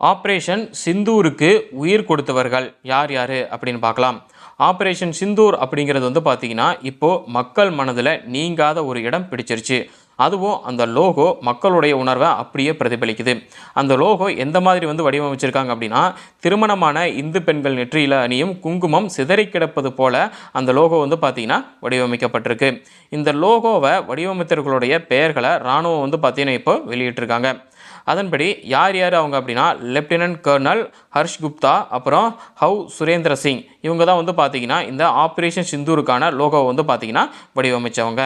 Operation சிந்தூருக்கு உயிர் கொடுத்தவர்கள் யார் யார் அப்படின்னு பார்க்கலாம். ஆப்ரேஷன் சிந்தூர் அப்படிங்கிறது வந்து பார்த்தீங்கன்னா இப்போது மக்கள் மனதில் நீங்காத ஒரு இடம் பிடிச்சிருச்சு. அதுவும் அந்த லோகோ மக்களுடைய உணர்வை அப்படியே பிரதிபலிக்குது. அந்த லோகோ எந்த மாதிரி வந்து வடிவமைச்சிருக்காங்க அப்படின்னா திருமணமான இந்து பெண்கள் நெற்றியில் அணியும் குங்குமம் சிதறி கிடப்பது போல அந்த லோகோ வந்து பார்த்திங்கன்னா வடிவமைக்கப்பட்டிருக்கு. இந்த லோகோவை வடிவமைத்தவர்களுடைய பெயர்களை இராணுவம் வந்து பார்த்தீங்கன்னா இப்போ வெளியிட்டிருக்காங்க. அதன்படி யார் யார் அவங்க அப்படின்னா லெப்டினன்ட் கர்னல் ஹர்ஷ் குப்தா அப்புறம் ஹவ் சுரேந்திர சிங். இவங்க தான் வந்து பார்த்திங்கன்னா இந்த ஆப்ரேஷன் சிந்தூருக்கான லோகோவை வந்து பார்த்தீங்கன்னா வடிவமைச்சவங்க.